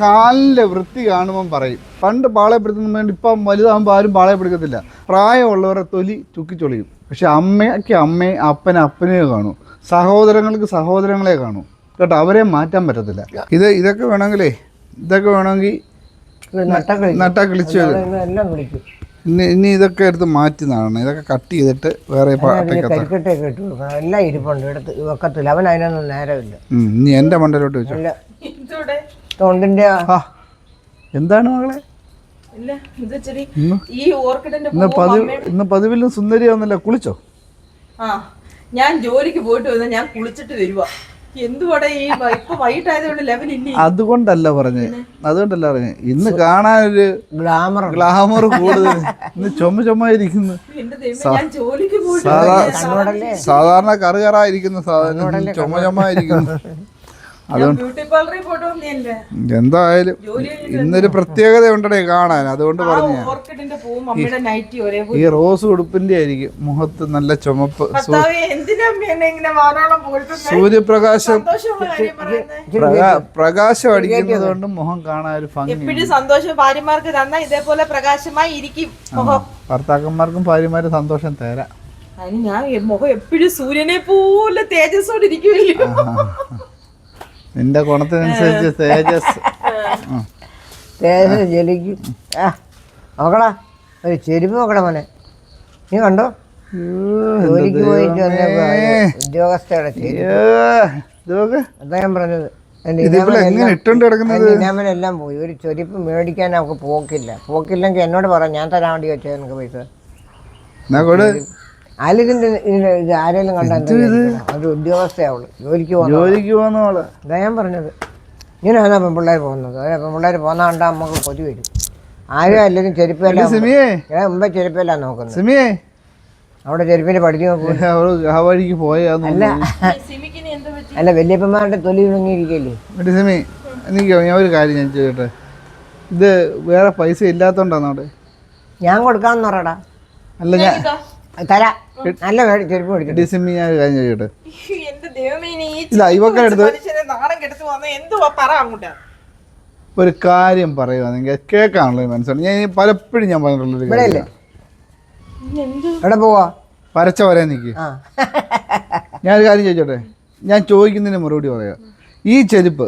കാലിന്റെ വൃത്തി കാണുമ്പം പറയും. പണ്ട് പാളയപ്പെടുത്തുന്ന വേണ്ടി ഇപ്പം വലുതാകുമ്പോൾ ആരും പാളയപ്പെടുക്കത്തില്ല. പ്രായമുള്ളവരെ തൊലി ചുക്കിച്ചൊളിയും പക്ഷെ അമ്മയ്ക്ക് അമ്മയെ അപ്പനെ അപ്പനെയോ കാണൂ. സഹോദരങ്ങൾക്ക് സഹോദരങ്ങളെ കാണൂ. കേട്ടോ അവരെ മാറ്റാൻ പറ്റത്തില്ല. ഇത് ഇതൊക്കെ വേണമെങ്കിലേ ഇതൊക്കെ വേണമെങ്കിൽ നട്ട കിളിച്ചു ഇനി ഇനി ഇതൊക്കെ എടുത്ത് മാറ്റി നടണം. ഇതൊക്കെ കട്ട് ചെയ്തിട്ട് വേറെ ഇട്ട് കൊടുക്കണം. എല്ലാം ഇരിപ്പുണ്ട്. എടുത്ത് വെക്കത്തില്ല. അവൻ അതിനൊന്നും നേരമില്ല. ഇനി എന്റെ മണ്ടയിലോട്ട് വെച്ചു. തൊണ്ടിന്റെ എന്താണ് മകളെ? ഇന്ന് പതിവ് ഇന്ന് പതിവിലും സുന്ദരിയാവുന്നില്ല. കുളിച്ചോ? ആ ഞാൻ ജോലിക്ക് പോയിട്ട് വന്ന് ഞാൻ കുളിച്ചിട്ട് വരുവാ. എന്തുവാടെ ഈ ഇപ്പൊ വൈകിട്ടായതുകൊണ്ട് ലെവൽ ഇല്ല അതുകൊണ്ടല്ല പറഞ്ഞ്. അതുകൊണ്ടല്ല പറഞ്ഞ്. ഇന്ന് കാണാൻ ഒരു ഗ്ലാമർ ഗ്ലാമർ കൂടുതൽ ഇന്ന് ചുമ ചുമ്മായിരിക്കുന്നു. സാധാരണ കറുകറായിരിക്കുന്നു ഞാൻ ജോലിക്ക് പോയിട്ട് സാധാരണ ചുമ ചുമ്മായിരിക്കുന്നു. പോയിട്ട് എന്തായാലും ഇന്നൊരു പ്രത്യേകത ഉണ്ടേ കാണാൻ. അതുകൊണ്ട് പറഞ്ഞ ഈ റോസ് ഉടുപ്പിന്റെ ആയിരിക്കും മുഖത്ത് നല്ല ചുമപ്പ്. സൂര്യപ്രകാശം പ്രകാശം അടിക്കുന്നത് കൊണ്ട് മുഖം കാണാൻ ഒരു ഭംഗി എപ്പോഴും സന്തോഷം ഭാര്യമാർക്ക് തന്നാ ഇതേപോലെ പ്രകാശമായി ഇരിക്കും. മുഖം ഭർത്താക്കന്മാർക്കും ഭാര്യമാരും സന്തോഷം തരാം. അതിന് ഞാൻ മുഖം എപ്പോഴും സൂര്യനെ പോലെ തേജസ്സോടെ ഇരിക്കുമല്ലോ നിന്റെ ഗുണത്തിനനുസരിച്ച് തേജസ്. തേജസ് ജലിക്കും ആ. നോക്കടാ ഒരു ചെരുപ്പ് നോക്കടാ മോനെ. നീ കണ്ടോ? ജോലിക്ക് പോയിട്ട് വന്ന ഉദ്യോഗസ്ഥയുടെ ചെരുപ്പ്. ഇതൊക്കെ അതാ ഞാൻ പറഞ്ഞത്. എല്ലാം പോയി. ഒരു ചൊരിപ്പ് മേടിക്കാൻ അവക്ക് പോക്കില്ല. പോക്കില്ലെങ്കിൽ എന്നോട് പറ ഞാൻ തരാൻ വേണ്ടി വെച്ചത് എനിക്ക് പൈസ. ഇതിന് ഇത് ആരെങ്കിലും വിചാരിക്കണം? ഒരു ഉദ്യോഗസ്ഥയാവുള്ളൂ ജോലിക്ക് പോകുന്ന ജോലിക്ക് പോകുന്നവൾ പോലെ ഞാൻ പറഞ്ഞത്. ഇങ്ങനെയാണ് പെൺപിള്ളേർ പോകുന്നത്. അതെ പെൺപിള്ളേർ പോകുന്ന കണ്ടാൽ നമുക്ക് കൊതി വരും. ആരും അല്ലെങ്കിൽ ചെരുപ്പല്ല ഞാൻ മുമ്പേ ചെരുപ്പെല്ലാം നോക്കുന്നത്. സിമിയേ. അവിടെ ചെരുപ്പിന്റെ പഠിച്ചു നോക്കൂ. എന്ത് പറ്റി അല്ല. വല്യപ്പന്മാരുടെ തൊലി ഉണങ്ങിയിരിക്കല്ലേ സിമി എനിക്ക് ഞാൻ ഒരു കാര്യം ഞാൻ ചോദിക്കട്ടെ? ഇത് വേറെ പൈസ ഇല്ലാത്തോണ്ടാണ് അവിടെ? ഞാൻ കൊടുക്കാമെന്ന് പറയടാ. അല്ല ഞാൻ തരാ നല്ല ചെരുപ്പ് ഞാൻ ഒരു കാര്യം ചോദിക്കട്ടെ? എന്റെ ദൈവമേ ഇനി ഈ ഇല്ല ഇവക്കെ എടുത്ത് മനുഷ്യനെ നാണം കെടുത്ത് വന്ന. എന്തുവാ? പറ അങ്ങോട്ട്. ഒരു കാര്യം പറയുവാണെങ്കിൽ കേൾക്കാണല്ലോ മനസ്സിലാണ് ഞാൻ ഈ പലപ്പോഴും ഞാൻ പറഞ്ഞിട്ടുള്ളത് എന്ത്? എവിടെ പോവാ? പരച്ച വരാൻ നിൽക്കുക ആ. ഞാനൊരു കാര്യം ചോദിച്ചോട്ടെ? ഞാൻ ചോദിക്കുന്നതിന് മറുപടി പറയാം. ഈ ചെരുപ്പ്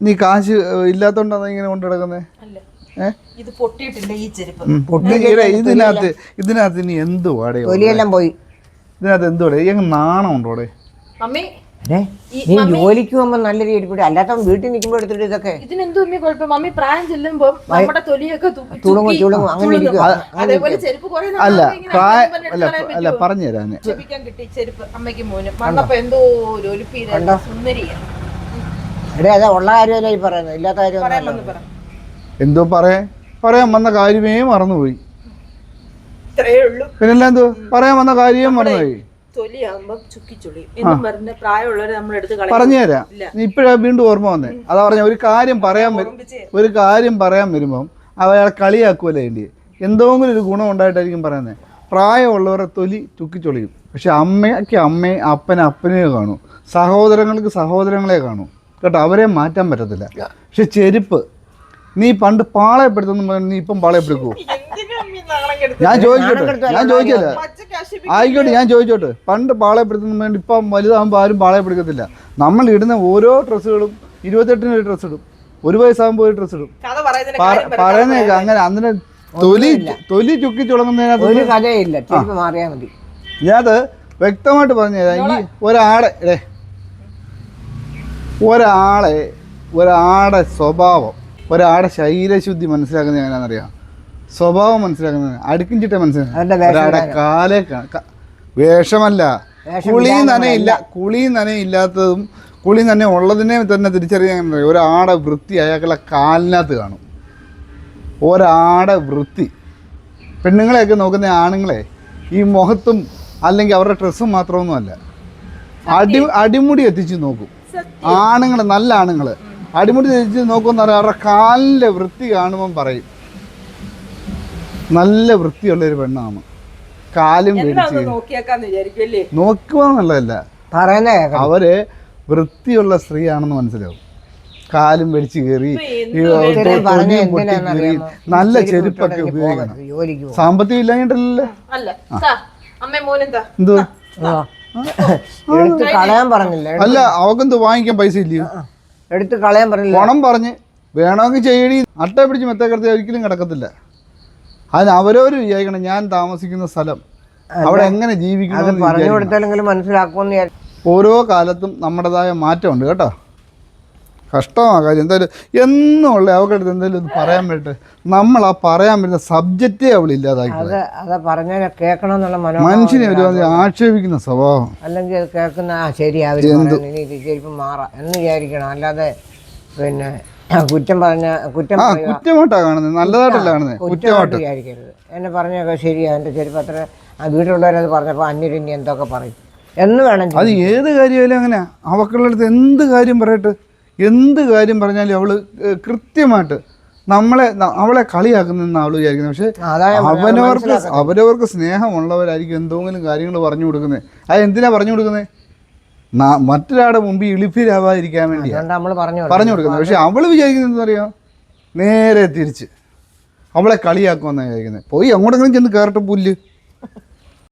നീ കാശ് ഏഹ്, ഇല്ലാത്തോണ്ടാണ് ഇങ്ങനെ കൊണ്ടു നടക്കുന്നത് അല്ല. ഇത് പൊട്ടിയിട്ടില്ല ഈ ചെരുപ്പ്. ഇതിനകത്ത് ഇതിനകത്ത് ഇനി എന്ത് വാടേ തൊലിയെല്ലാം പോയി. ഇതിനകത്ത് എന്ത് വാടേ ഞങ്ങൾ നാണം ഉണ്ടോ മമ്മി നീ ജോലിക്ക് പോകുമ്പോ നല്ല ചെരുപ്പിടി അല്ലാത്ത വീട്ടിൽ നിൽക്കുമ്പോൾ എടുത്തിട്ട് ഇതൊക്കെ ഇതിനെന്തോ മമ്മി കുഴപ്പം? മമ്മി പ്രായം ചെല്ലുമ്പോ നമ്മുടെ തൊലിയൊക്കെ തുളുങ്ങും തുളുങ്ങും അങ്ങനെ. ഇരിക്കും അതേപോലെ ചെരുപ്പ് അല്ല അല്ല അല്ല പറഞ്ഞു തരാൻ കിട്ടി ചെരുപ്പ്. അമ്മയ്ക്ക് മോനും. വന്നപ്പോ എന്തോ ഒരു എടേ അതാ ഉള്ള കാര്യമല്ല ഈ പറയുന്നത്. ഇല്ലാത്ത കാര്യം എന്തോ പറയാൻ പറയാൻ വന്ന കാര്യമേ മറന്നുപോയി. ഇത്രേ ഉള്ളൂ പിന്നെല്ലാം എന്തോ പറയാൻ വന്ന കാര്യമേ മറന്നുപോയി. പറഞ്ഞുതരാം ഇപ്പഴാ വീണ്ടും ഓർമ്മ വന്നേ. അതാ പറഞ്ഞ ഒരു കാര്യം പറയാൻ വരും. ഒരു കാര്യം പറയാൻ വരുമ്പം അയാളെ കളിയാക്കുമല്ലേ വേണ്ടി എന്തെങ്കിലും ഒരു ഗുണം ഉണ്ടായിട്ടായിരിക്കും പറയുന്നത് പ്രായമുള്ളവരെ തൊലി ചുക്കിച്ചൊളിയും. പക്ഷെ അമ്മയ്ക്ക് അമ്മയെ അപ്പനെ കാണും കാണൂ. സഹോദരങ്ങൾക്ക് സഹോദരങ്ങളെ കാണും. കേട്ടോ അവരെ മാറ്റാൻ പറ്റത്തില്ല. പക്ഷെ ചെരുപ്പ് നീ പണ്ട് പാളയപ്പെടുത്തുന്ന നീ ഇപ്പം പാളയപ്പെടുക്കുവോ? കെടുത്ത് ഞാൻ ചോദിച്ചോട്ടെ ഞാൻ ചോദിക്കല്ല ആയിക്കോട്ടെ ഞാൻ ചോദിച്ചോട്ടെ. പണ്ട് പാളയപ്പെടുത്തുന്ന വേണ്ടി ഇപ്പം വലുതാകുമ്പോൾ ആരും പാളയപ്പെടുക്കത്തില്ല. നമ്മൾ ഇടുന്ന ഓരോ ഡ്രസ്സുകളും ഇരുപത്തെട്ടിന് ഒരു ഡ്രസ്സ് ഇടും. ഒരു വയസ്സാകുമ്പോൾ ഒരു ഡ്രസ്സ് ഇടും. കഥ അങ്ങനെ. പറയുന്നേക്ക അങ്ങനെ തൊലി തൊലി ചുക്കി തുടങ്ങുന്നതിനകത്ത് ഒരു കഥയില്ല. ചെരുപ്പ് മാറിയാൽ മതി. ഞാനത് വ്യക്തമായിട്ട് പറഞ്ഞു തരാം ഈ ഒരാളെ ഒരാളെ ഒരാളെ സ്വഭാവം ഒരാടെ ശരീരശുദ്ധി മനസ്സിലാക്കുന്നത് എങ്ങനെയാണെന്നറിയാം? സ്വഭാവം മനസ്സിലാക്കുന്നത് അടുക്കും ചിട്ട മനസ്സിലാക്കുന്നത്. ഒരാടെ കാലെ വേഷമല്ല. വേഷം കുളി നനയില്ല കുളി നനയില്ലാത്തതും കുളി നന ഉള്ളതിനെ തന്നെ തിരിച്ചറിയാൻ? ഒരാടെ വൃത്തി അയാൾക്കുള്ള കാലിനകത്ത് കാണും. ഒരാടെ വൃത്തി. പെണ്ണുങ്ങളെയൊക്കെ നോക്കുന്ന ആണുങ്ങളെ ഈ മുഖത്തും അല്ലെങ്കിൽ അവരുടെ ഡ്രസ്സും മാത്രമൊന്നുമല്ല. അടി അടിമുടി എത്തിച്ച് നോക്കും. ആണുങ്ങൾ നല്ല ആണുങ്ങൾ അടിമുടി ധരിച്ച് നോക്കുമെന്ന് പറഞ്ഞാൽ അവരുടെ കാലിന്റെ വൃത്തി കാണുമ്പം പറയും. നല്ല വൃത്തിയുള്ളൊരു പെണ്ണാണ്. കാലും എന്താ പിടിച്ച് ഒന്ന് അല്ലേ നോക്കുക എന്നുള്ളതല്ല പറയുന്ന കേൾക്കണം അവർ വൃത്തിയുള്ള സ്ത്രീയാണെന്ന് മനസ്സിലാവും. കാലും വെടിച്ച് കയറി നല്ല ചെരുപ്പ് ചെരുപ്പൊക്കെ ഉപയോഗിക്കണം. സാമ്പത്തികം ഇല്ലാഞ്ഞിട്ടല്ലേ അല്ല താ അമ്മ മോനെന്താ? എന്തോ അല്ല അവക്കെന്ത് വാങ്ങിക്കാൻ പൈസ ഇല്ലയോ? എടുത്ത് കളയാൻ പറഞ്ഞില്ല. പണം പറഞ്ഞ് വേണമെങ്കിൽ ചെയ്യണി അട്ട പിടിച്ച് മെത്തേ കിടത്തി ഒരിക്കലും കിടക്കത്തില്ല. അതിന് അവരവർ വിചാരിക്കണം ഞാൻ താമസിക്കുന്ന സ്ഥലം അവിടെ എങ്ങനെ ജീവിക്കണം പറഞ്ഞു കൊടുത്താലെങ്കിലും മനസ്സിലാക്കുമെന്ന് ഓരോ കാലത്തും നമ്മുടേതായ മാറ്റമുണ്ട് കേട്ടോ. കഷ്ടമാണ് കാര്യം. എന്തായാലും എന്നുള്ള ഉള്ള അടുത്ത് എന്തായാലും പറയാൻ വേണ്ടിട്ട് നമ്മൾ ആ പറയാൻ പറ്റുന്ന സബ്ജക്റ്റേ അവൾ ഇല്ലാതാക്കി അത് പറഞ്ഞാൽ കേൾക്കണം എന്നുള്ള മനുഷ്യനെ ഒരു ആക്ഷേപിക്കുന്ന സ്വഭാവം. അല്ലെങ്കിൽ അത് കേൾക്കുന്ന ആ ശരി അവർ ശരിക്കും മാറാം എന്ന് വിചാരിക്കണം. അല്ലാതെ പിന്നെ കുറ്റം പറഞ്ഞ കുറ്റം കുറ്റമായിട്ടാണ് കാണുന്നത്. നല്ലതായിട്ടല്ല കാണുന്നത്. കുറ്റമായിട്ട് വിചാരിക്കരുത്. എന്നെ പറഞ്ഞൊക്കെ ശരിയാ. എന്റെ ചെരുപ്പ് അത്ര വീട്ടിലുള്ളവരത് പറഞ്ഞപ്പോൾ അന്യര് ഇനി എന്തൊക്കെ പറയും? എന്ന് വേണം അത്. ഏത് കാര്യമായാലും അങ്ങനെ. അവക്കുള്ളടുത്ത് എന്ത് കാര്യം പറയട്ടെ? എന്ത് കാര്യം പറഞ്ഞാലും അവൾ കൃത്യമായിട്ട് നമ്മളെ അവളെ കളിയാക്കുന്നെന്ന് അവൾ വിചാരിക്കുന്നത്. പക്ഷെ. അവനവർക്ക് അവരവർക്ക് സ്നേഹമുള്ളവരായിരിക്കും എന്തെങ്കിലും കാര്യങ്ങൾ പറഞ്ഞു കൊടുക്കുന്നത് അത് എന്തിനാ പറഞ്ഞു കൊടുക്കുന്നത് മറ്റൊരാളുടെ മുമ്പിൽ ഇളിപ്പിലാവാതിരിക്കാൻ വേണ്ടി പറഞ്ഞു കൊടുക്കുന്നത്. പക്ഷെ അവൾ വിചാരിക്കുന്നത് എന്താ പറയുക നേരെ തിരിച്ച്. അവളെ കളിയാക്കുമെന്നാണ് വിചാരിക്കുന്നത് പോയി അങ്ങോട്ടെങ്കിലും ചെന്ന് കയറട്ടെ പുല്ല്.